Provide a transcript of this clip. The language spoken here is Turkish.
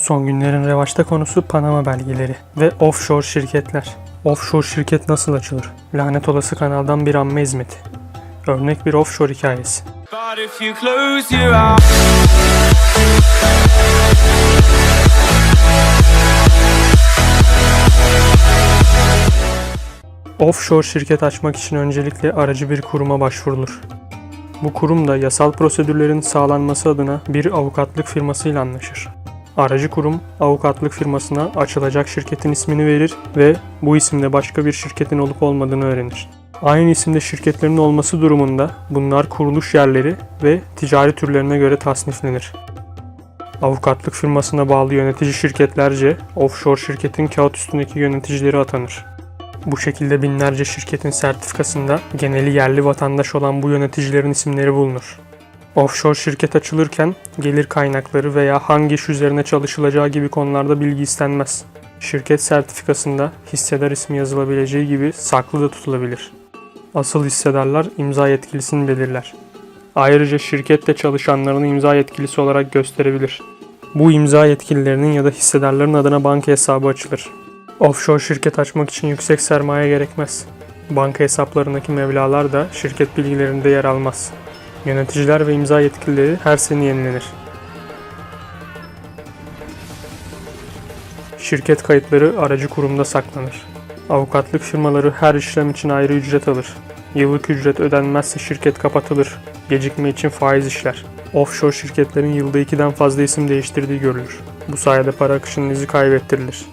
Son günlerin revaçta konusu Panama belgeleri ve offshore şirketler. Offshore şirket nasıl açılır? Lanet olası kanaldan bir amme hizmeti. Örnek bir offshore hikayesi. Offshore şirket açmak için öncelikle aracı bir kuruma başvurulur. Bu kurum da yasal prosedürlerin sağlanması adına bir avukatlık firmasıyla anlaşır. Aracı kurum avukatlık firmasına açılacak şirketin ismini verir ve bu isimde başka bir şirketin olup olmadığını öğrenir. Aynı isimde şirketlerin olması durumunda bunlar kuruluş yerleri ve ticari türlerine göre tasniflenir. Avukatlık firmasına bağlı yönetici şirketlerce offshore şirketin kağıt üstündeki yöneticileri atanır. Bu şekilde binlerce şirketin sertifikasında geneli yerli vatandaş olan bu yöneticilerin isimleri bulunur. Offshore şirket açılırken gelir kaynakları veya hangi iş üzerine çalışılacağı gibi konularda bilgi istenmez. Şirket sertifikasında hissedar ismi yazılabileceği gibi saklı da tutulabilir. Asıl hissedarlar imza yetkilisini belirler. Ayrıca şirket de çalışanlarını imza yetkilisi olarak gösterebilir. Bu imza yetkililerinin ya da hissedarların adına banka hesabı açılır. Offshore şirket açmak için yüksek sermaye gerekmez. Banka hesaplarındaki mevlalar da şirket bilgilerinde yer almaz. Yöneticiler ve imza yetkilileri her sene yenilenir. Şirket kayıtları aracı kurumda saklanır. Avukatlık firmaları her işlem için ayrı ücret alır. Yıllık ücret ödenmezse şirket kapatılır. Gecikme için faiz işler. Offshore şirketlerin yılda ikiden fazla isim değiştirdiği görülür. Bu sayede para akışının izi kaybettirilir.